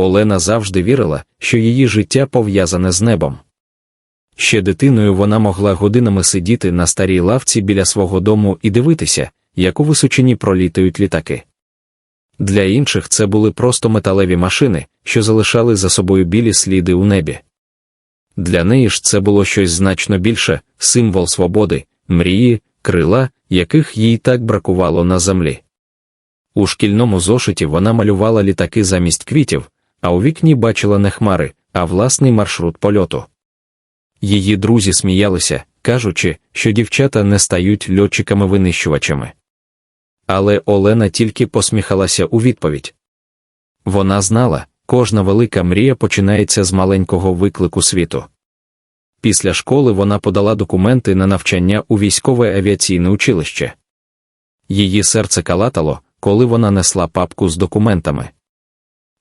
Олена завжди вірила, що її життя пов'язане з небом. Ще дитиною вона могла годинами сидіти на старій лавці біля свого дому і дивитися, як у височині пролітають літаки. Для інших це були просто металеві машини, що залишали за собою білі сліди у небі. Для неї ж це було щось значно більше символ свободи, мрії, крила, яких їй так бракувало на землі. У шкільному зошиті вона малювала літаки замість квітів, а у вікні бачила не хмари, а власний маршрут польоту. Її друзі сміялися, кажучи, що дівчата не стають льотчиками-винищувачами. Але Олена тільки посміхалася у відповідь. Вона знала, кожна велика мрія починається з маленького виклику світу. Після школи вона подала документи на навчання у військове авіаційне училище. Її серце калатало, коли вона несла папку з документами.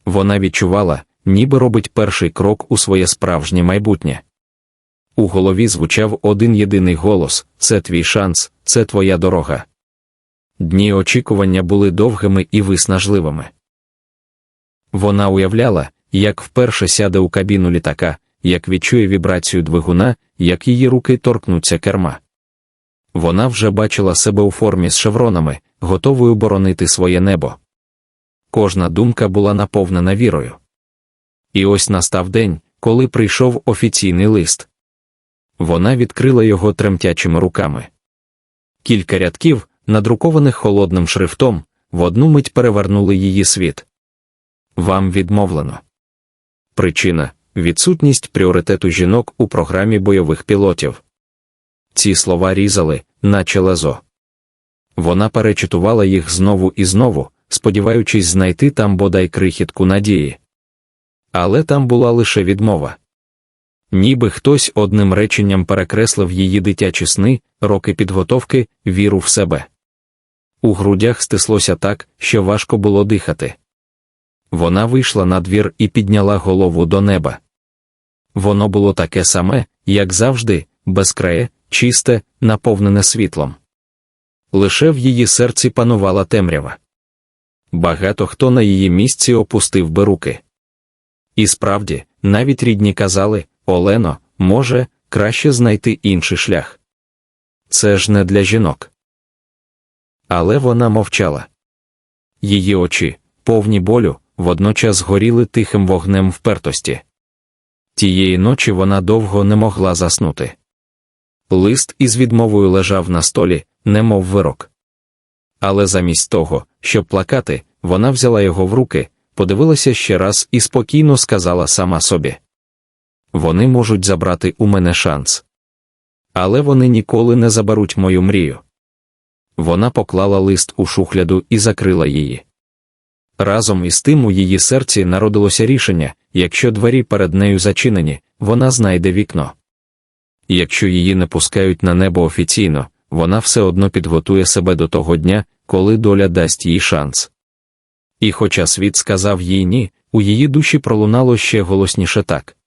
Вона відчувала, ніби робить перший крок у своє справжнє майбутнє. У голові звучав один єдиний голос це твій шанс, це твоя дорога. Дні очікування були довгими і виснажливими. Вона уявляла, як вперше сяде у кабіну літака, як відчує вібрацію двигуна, як її руки торкнуться керма. Вона вже бачила себе у формі з шевронами, готовою боронити своє небо. Кожна думка була наповнена вірою. І ось настав день, коли прийшов офіційний лист. Вона відкрила його тремтячими руками. Кілька рядків, надрукованих холодним шрифтом, в одну мить перевернули її світ. Вам відмовлено. Причина відсутність пріоритету жінок у програмі бойових пілотів. Ці слова різали, наче лезо. Вона перечитувала їх знову і знову, сподіваючись знайти там бодай крихітку надії. Але там була лише відмова. Ніби хтось одним реченням перекреслив її дитячі сни, роки підготовки, віру в себе. У грудях стислося так, що важко було дихати. Вона вийшла на двір і підняла голову до неба. Воно було таке саме, як завжди, безкрає, чисте, наповнене світлом. Лише в її серці панувала темрява. Багато хто на її місці опустив би руки. І справді, навіть рідні казали Олено, може, краще знайти інший шлях. Це ж не для жінок. Але вона мовчала. Її очі, повні болю, водночас горіли тихим вогнем впертості. Тієї ночі вона довго не могла заснути. Лист із відмовою лежав на столі, немов вирок. Але замість того, щоб плакати, вона взяла його в руки, подивилася ще раз і спокійно сказала сама собі: Вони можуть забрати у мене шанс. Але вони ніколи не заберуть мою мрію. Вона поклала лист у шухляду і закрила її. Разом із тим у її серці народилося рішення якщо двері перед нею зачинені, вона знайде вікно. Якщо її не пускають на небо офіційно, вона все одно підготує себе до того дня, коли доля дасть їй шанс. І хоча світ сказав їй ні, у її душі пролунало ще голосніше так.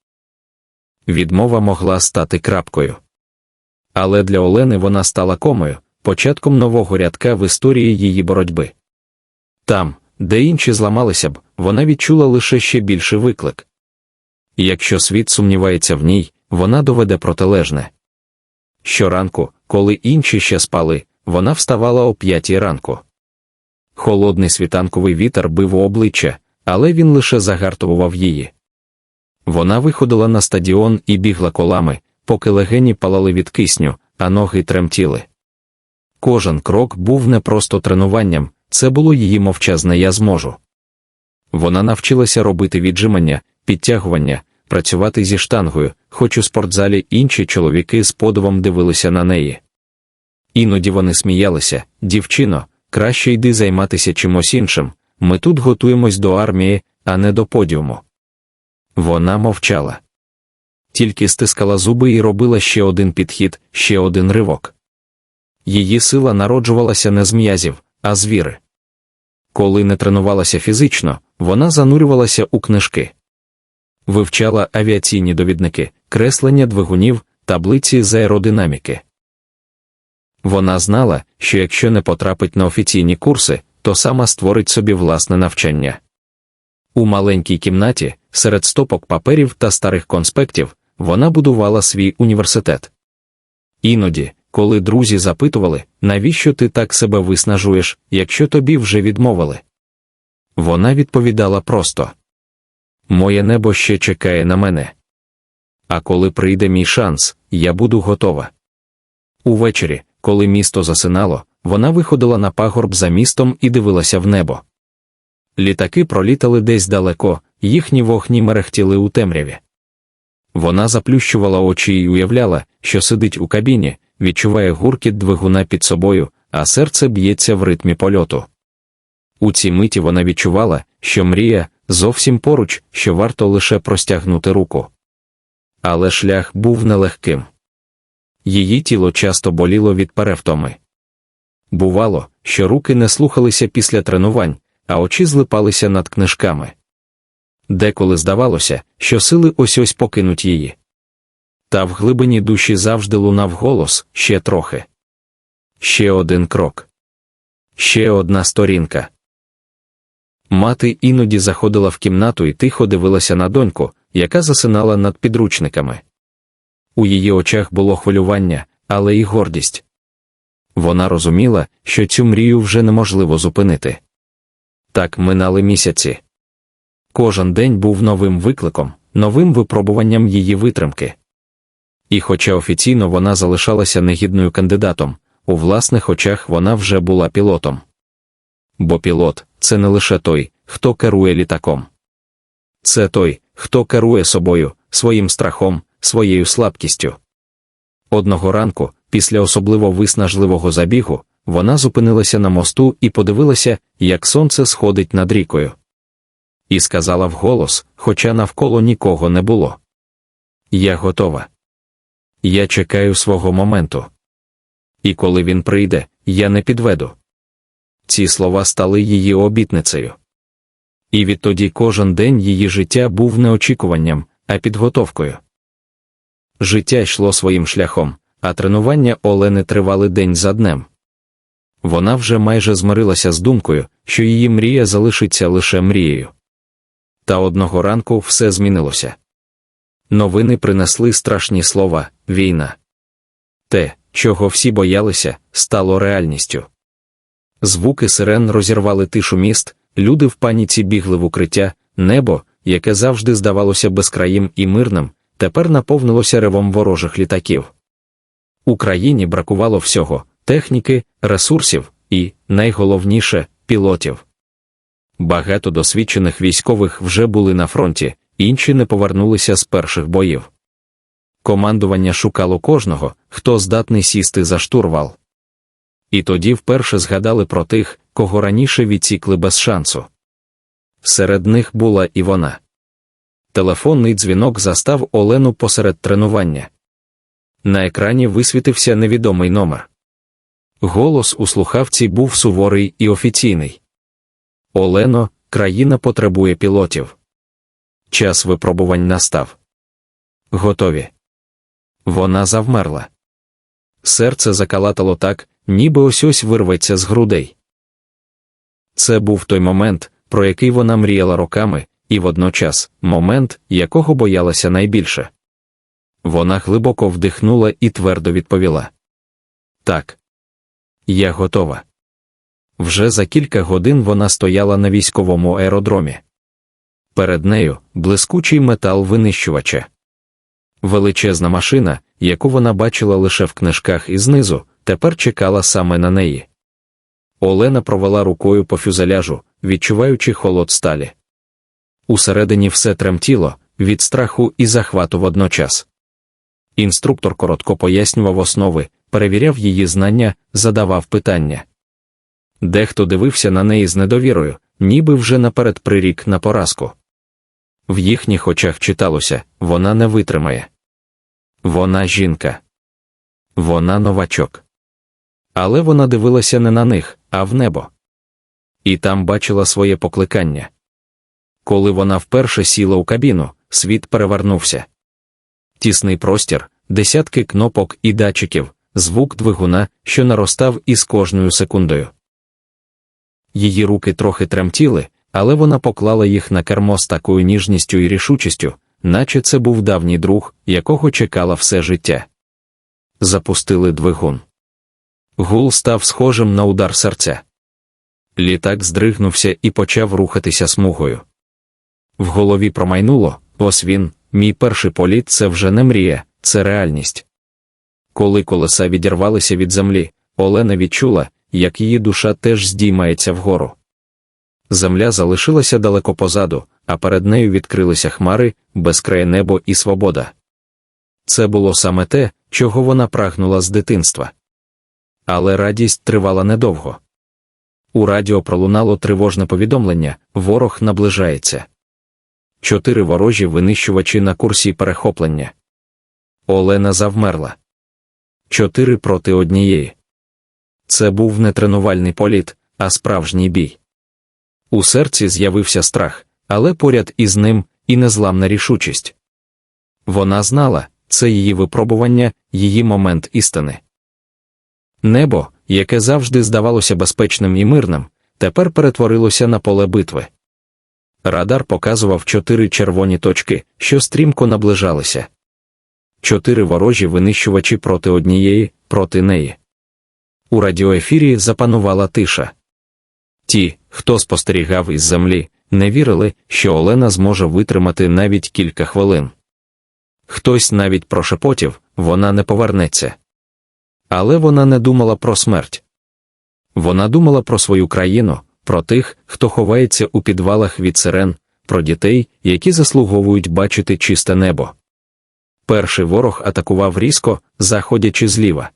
Відмова могла стати крапкою. Але для Олени вона стала комою, початком нового рядка в історії її боротьби. Там, де інші зламалися б, вона відчула лише ще більший виклик. Якщо світ сумнівається в ній, вона доведе протилежне. Щоранку, коли інші ще спали, вона вставала о п'ятій ранку. Холодний світанковий вітер бив у обличчя, але він лише загартував її. Вона виходила на стадіон і бігла колами, поки легені палали від кисню, а ноги тремтіли. Кожен крок був не просто тренуванням, це було її мовчазне я зможу. Вона навчилася робити віджимання, підтягування, працювати зі штангою, хоч у спортзалі інші чоловіки з подивом дивилися на неї. Іноді вони сміялися дівчино, краще йди займатися чимось іншим. Ми тут готуємось до армії, а не до подіуму. Вона мовчала. Тільки стискала зуби і робила ще один підхід, ще один ривок. Її сила народжувалася не з м'язів, а з віри. Коли не тренувалася фізично, вона занурювалася у книжки, вивчала авіаційні довідники, креслення двигунів, таблиці з аеродинаміки. Вона знала, що якщо не потрапить на офіційні курси, то сама створить собі власне навчання. У маленькій кімнаті, серед стопок паперів та старих конспектів, вона будувала свій університет. Іноді, коли друзі запитували, навіщо ти так себе виснажуєш, якщо тобі вже відмовили. Вона відповідала просто Моє небо ще чекає на мене. А коли прийде мій шанс, я буду готова. Увечері, коли місто засинало, вона виходила на пагорб за містом і дивилася в небо. Літаки пролітали десь далеко, їхні вогні мерехтіли у темряві. Вона заплющувала очі і уявляла, що сидить у кабіні, відчуває гуркіт двигуна під собою, а серце б'ється в ритмі польоту. У цій миті вона відчувала, що мрія зовсім поруч, що варто лише простягнути руку. Але шлях був нелегким. Її тіло часто боліло від перевтоми. Бувало, що руки не слухалися після тренувань, а очі злипалися над книжками. Деколи здавалося, що сили ось ось покинуть її. Та в глибині душі завжди лунав голос ще трохи. Ще один крок. Ще одна сторінка. Мати іноді заходила в кімнату і тихо дивилася на доньку, яка засинала над підручниками. У її очах було хвилювання, але й гордість. Вона розуміла, що цю мрію вже неможливо зупинити. Так минали місяці. Кожен день був новим викликом, новим випробуванням її витримки. І, хоча офіційно вона залишалася негідною кандидатом, у власних очах вона вже була пілотом. Бо пілот це не лише той, хто керує літаком. Це той, хто керує собою, своїм страхом, своєю слабкістю. Одного ранку, після особливо виснажливого забігу, вона зупинилася на мосту і подивилася, як сонце сходить над рікою. І сказала вголос, хоча навколо нікого не було. Я готова. Я чекаю свого моменту. І коли він прийде, я не підведу. Ці слова стали її обітницею. І відтоді кожен день її життя був не очікуванням, а підготовкою. Життя йшло своїм шляхом, а тренування Олени тривали день за днем. Вона вже майже змирилася з думкою, що її мрія залишиться лише мрією. Та одного ранку все змінилося. Новини принесли страшні слова війна. Те, чого всі боялися, стало реальністю. Звуки сирен розірвали тишу міст, люди в паніці бігли в укриття, небо, яке завжди здавалося безкраїм і мирним, тепер наповнилося ревом ворожих літаків. Україні бракувало всього техніки, ресурсів і, найголовніше, пілотів. Багато досвідчених військових вже були на фронті, інші не повернулися з перших боїв. Командування шукало кожного, хто здатний сісти за штурвал. І тоді вперше згадали про тих, кого раніше відсікли без шансу. Серед них була і вона. Телефонний дзвінок застав Олену посеред тренування. На екрані висвітився невідомий номер. Голос у слухавці був суворий і офіційний. Олено, країна потребує пілотів. Час випробувань настав. Готові. Вона завмерла. Серце закалатало так, ніби ось ось вирветься з грудей. Це був той момент, про який вона мріяла роками, і водночас момент, якого боялася найбільше. Вона глибоко вдихнула і твердо відповіла: Так, я готова. Вже за кілька годин вона стояла на військовому аеродромі. Перед нею блискучий метал винищувача. Величезна машина, яку вона бачила лише в книжках і знизу, тепер чекала саме на неї. Олена провела рукою по фюзеляжу, відчуваючи холод сталі. Усередині все тремтіло від страху і захвату водночас. Інструктор коротко пояснював основи, перевіряв її знання, задавав питання. Дехто дивився на неї з недовірою, ніби вже наперед прирік на поразку. В їхніх очах читалося вона не витримає. Вона жінка. Вона новачок. Але вона дивилася не на них, а в небо. І там бачила своє покликання. Коли вона вперше сіла у кабіну, світ перевернувся. Тісний простір, десятки кнопок і датчиків, звук двигуна, що наростав із кожною секундою. Її руки трохи тремтіли, але вона поклала їх на кермо з такою ніжністю і рішучістю, наче це був давній друг, якого чекала все життя. Запустили двигун. Гул став схожим на удар серця. Літак здригнувся і почав рухатися смугою. В голові промайнуло ось він, мій перший політ це вже не мрія, це реальність. Коли колеса відірвалися від землі, Олена відчула, як її душа теж здіймається вгору. Земля залишилася далеко позаду, а перед нею відкрилися хмари, безкрає небо і свобода. Це було саме те, чого вона прагнула з дитинства. Але радість тривала недовго. У радіо пролунало тривожне повідомлення ворог наближається. Чотири ворожі винищувачі на курсі перехоплення. Олена завмерла. Чотири проти однієї. Це був не тренувальний політ, а справжній бій. У серці з'явився страх, але поряд із ним і незламна рішучість. Вона знала, це її випробування, її момент істини. Небо, яке завжди здавалося безпечним і мирним, тепер перетворилося на поле битви. Радар показував чотири червоні точки, що стрімко наближалися. Чотири ворожі винищувачі проти однієї, проти неї. У радіоефірі запанувала тиша. Ті, хто спостерігав із землі, не вірили, що Олена зможе витримати навіть кілька хвилин. Хтось навіть прошепотів вона не повернеться. Але вона не думала про смерть. Вона думала про свою країну, про тих, хто ховається у підвалах від сирен, про дітей, які заслуговують бачити чисте небо. Перший ворог атакував різко, заходячи зліва.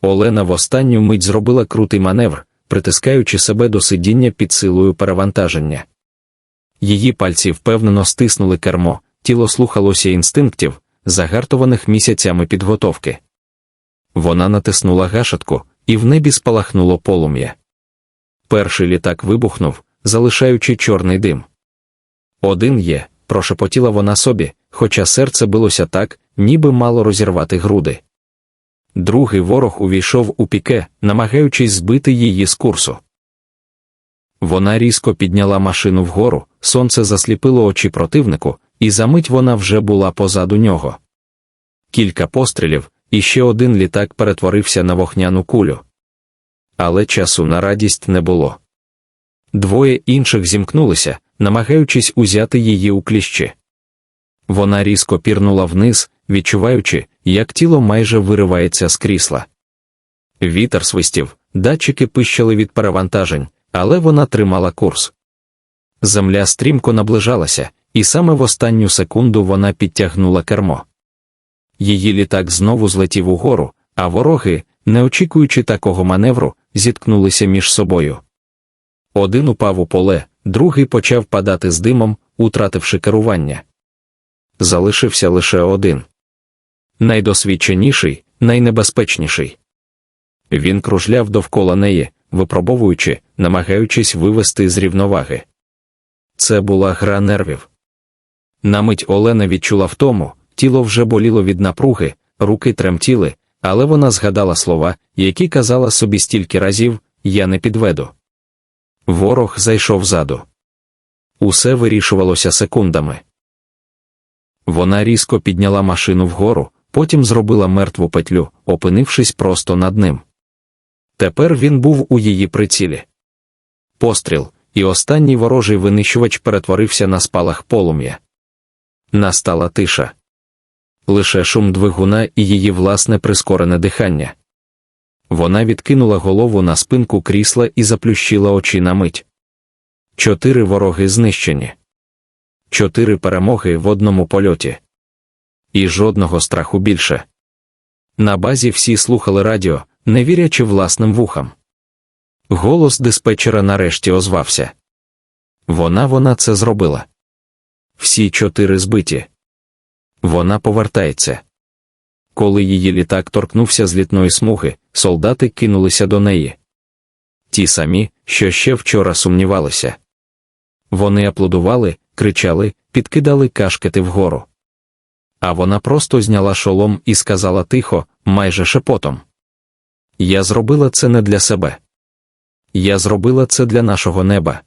Олена в останню мить зробила крутий маневр, притискаючи себе до сидіння під силою перевантаження. Її пальці впевнено стиснули кермо, тіло слухалося інстинктів, загартованих місяцями підготовки. Вона натиснула гашетку, і в небі спалахнуло полум'я. Перший літак вибухнув, залишаючи чорний дим. Один є, прошепотіла вона собі, хоча серце билося так, ніби мало розірвати груди. Другий ворог увійшов у піке, намагаючись збити її з курсу. Вона різко підняла машину вгору, сонце засліпило очі противнику, і за мить вона вже була позаду нього. Кілька пострілів, і ще один літак перетворився на вогняну кулю. Але часу на радість не було. Двоє інших зімкнулися, намагаючись узяти її у кліщі. Вона різко пірнула вниз, відчуваючи, як тіло майже виривається з крісла. Вітер свистів, датчики пищали від перевантажень, але вона тримала курс. Земля стрімко наближалася, і саме в останню секунду вона підтягнула кермо. Її літак знову злетів угору, а вороги, не очікуючи такого маневру, зіткнулися між собою. Один упав у поле, другий почав падати з димом, утративши керування. Залишився лише один найдосвідченіший, найнебезпечніший. Він кружляв довкола неї, випробовуючи, намагаючись вивести з рівноваги. Це була гра нервів. На мить Олена відчула втому, тіло вже боліло від напруги, руки тремтіли, але вона згадала слова, які казала собі стільки разів я не підведу. Ворог зайшов ззаду. Усе вирішувалося секундами. Вона різко підняла машину вгору, потім зробила мертву петлю, опинившись просто над ним. Тепер він був у її прицілі. Постріл, і останній ворожий винищувач перетворився на спалах полум'я. Настала тиша. Лише шум двигуна і її власне прискорене дихання. Вона відкинула голову на спинку крісла і заплющила очі на мить. Чотири вороги знищені. Чотири перемоги в одному польоті. І жодного страху більше. На базі всі слухали радіо, не вірячи власним вухам. Голос диспетчера нарешті озвався. Вона вона це зробила. Всі чотири збиті. Вона повертається. Коли її літак торкнувся з літної смуги, солдати кинулися до неї. Ті самі, що ще вчора сумнівалися. Вони аплодували, кричали, підкидали кашкети вгору. А вона просто зняла шолом і сказала тихо, майже шепотом: Я зробила це не для себе. Я зробила це для нашого неба.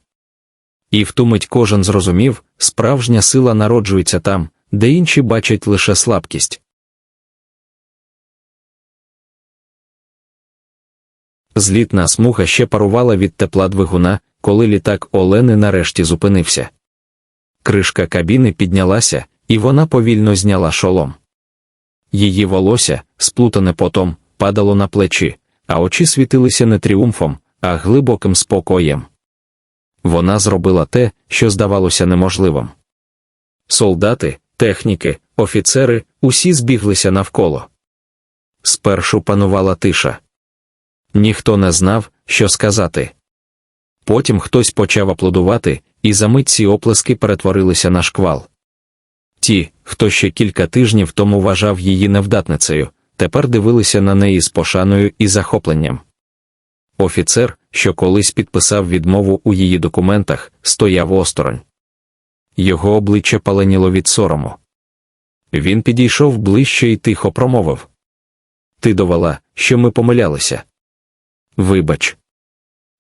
І в ту мить кожен зрозумів, справжня сила народжується там, де інші бачать лише слабкість. Злітна смуга ще парувала від тепла двигуна, коли літак Олени нарешті зупинився. Кришка кабіни піднялася, і вона повільно зняла шолом. Її волосся, сплутане потом, падало на плечі, а очі світилися не тріумфом, а глибоким спокоєм. Вона зробила те, що здавалося неможливим. Солдати, техніки, офіцери усі збіглися навколо. Спершу панувала тиша. Ніхто не знав, що сказати. Потім хтось почав аплодувати, і за мить ці оплески перетворилися на шквал. Ті, хто ще кілька тижнів тому вважав її невдатницею, тепер дивилися на неї з пошаною і захопленням. Офіцер, що колись підписав відмову у її документах, стояв осторонь. Його обличчя паленіло від сорому. Він підійшов ближче і тихо промовив Ти довела, що ми помилялися. Вибач.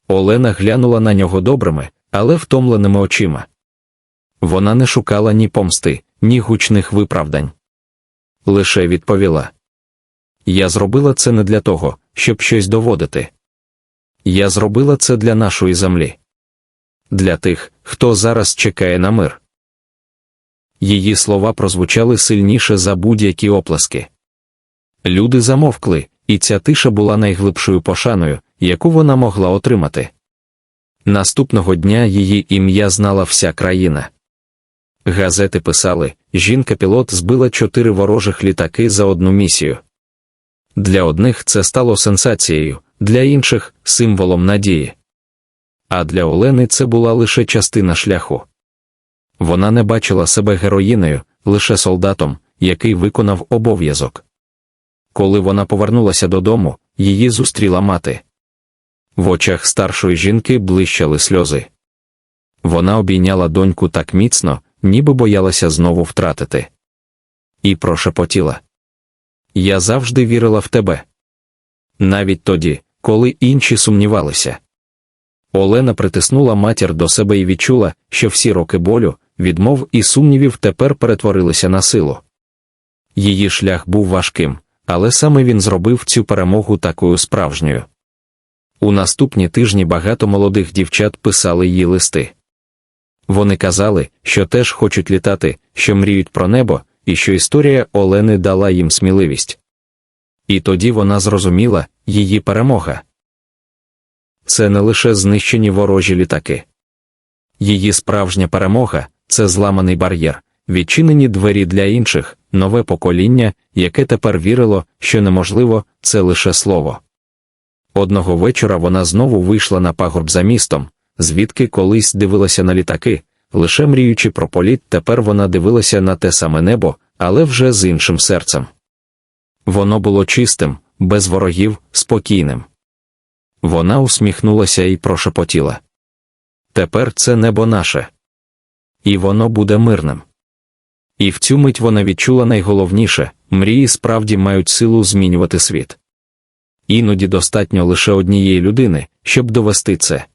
Олена глянула на нього добрими, але втомленими очима. Вона не шукала ні помсти, ні гучних виправдань. Лише відповіла Я зробила це не для того, щоб щось доводити. Я зробила це для нашої землі, для тих, хто зараз чекає на мир. Її слова прозвучали сильніше за будь-які оплески. Люди замовкли, і ця тиша була найглибшою пошаною, яку вона могла отримати. Наступного дня її ім'я знала вся країна. Газети писали, жінка-пілот збила чотири ворожих літаки за одну місію. Для одних це стало сенсацією, для інших символом надії. А для Олени це була лише частина шляху. Вона не бачила себе героїною, лише солдатом, який виконав обов'язок. Коли вона повернулася додому, її зустріла мати. В очах старшої жінки блищали сльози. Вона обійняла доньку так міцно, ніби боялася знову втратити. І прошепотіла Я завжди вірила в тебе. Навіть тоді, коли інші сумнівалися. Олена притиснула матір до себе і відчула, що всі роки болю, відмов і сумнівів тепер перетворилися на силу. Її шлях був важким, але саме він зробив цю перемогу такою справжньою. У наступні тижні багато молодих дівчат писали їй листи. Вони казали, що теж хочуть літати, що мріють про небо, і що історія Олени дала їм сміливість. І тоді вона зрозуміла її перемога. Це не лише знищені ворожі літаки. Її справжня перемога це зламаний бар'єр, відчинені двері для інших, нове покоління, яке тепер вірило, що неможливо, це лише слово. Одного вечора вона знову вийшла на пагорб за містом, звідки колись дивилася на літаки, лише мріючи про політ, тепер вона дивилася на те саме небо, але вже з іншим серцем. Воно було чистим, без ворогів, спокійним. Вона усміхнулася і прошепотіла. Тепер це небо наше. І воно буде мирним. І в цю мить вона відчула найголовніше мрії справді мають силу змінювати світ. Іноді достатньо лише однієї людини, щоб довести це.